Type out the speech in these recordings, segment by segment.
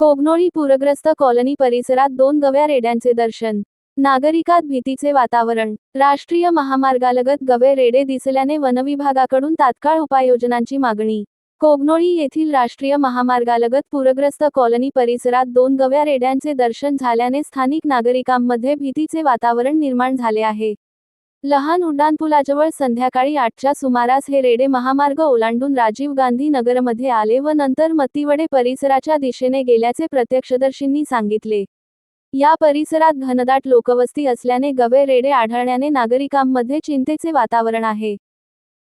कोगनोळी पूरग्रस्त कॉलनी परिसरात दोन गव्या रेड्यांचे दर्शन. नागरिकात भीतीचे वातावरण. राष्ट्रीय महामार्गालगत गवे रेडे दिसल्याने वनविभागाकडून तात्काळ उपाययोजनांची मागणी. कोगनोळी येथील राष्ट्रीय महामार्गालगत पूरग्रस्त कॉलनी परिसरात दोन गव्या रेड्यांचे दर्शन झाल्याने स्थानिक नागरिकांमध्ये भीतीचे वातावरण निर्माण झाले आहे. लहान उड्डाणपुलाजवळ संध्याकाळी आठच्या सुमारास हे रेडे महामार्ग ओलांडून राजीव गांधी नगरमध्ये आले व नंतर मतीवडे परिसराच्या दिशेने गेल्याचे प्रत्यक्षदर्शींनी सांगितले. या परिसरात घनदाट लोकवस्ती असल्याने गवे रेडे आढळण्याने नागरिकांमध्ये चिंतेचे वातावरण आहे.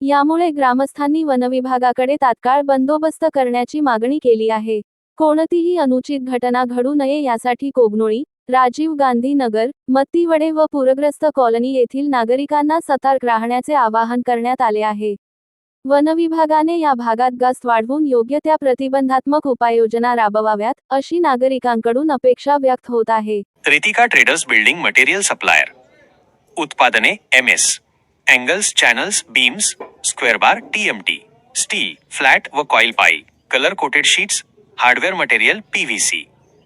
यामुळे ग्रामस्थांनी वनविभागाकडे तात्काळ बंदोबस्त करण्याची मागणी केली आहे. कोणतीही अनुचित घटना घडू नये यासाठी कोगनोळी राजीव गांधी नगर मत्तीवडे व पूरग्रस्त कॉलनी येथील नागरिकांना सतर्क राहण्याचे आवाहन करण्यात आले आहे. वनविभागाने या भागात गस्त वाढवून योग्य त्या प्रतिबंधात्मक उपाययोजना राबवाव्यात अशी नागरिकांकडून अपेक्षा व्यक्त होत आहे. Ritika traders building material supplier. उत्पादने M S angles channels beams square bar TMT steel flat व coil pipe colour coated sheets hardware material PVC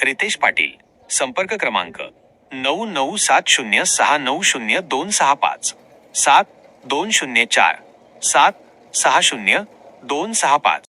Riteish Patil. संपर्क क्रमांक नऊ नऊ सात शून्य सहा नऊ शून्य दोन सहा पाच. सात दोन शून्य चार. सात सहा शून्य दोन सहा पाच.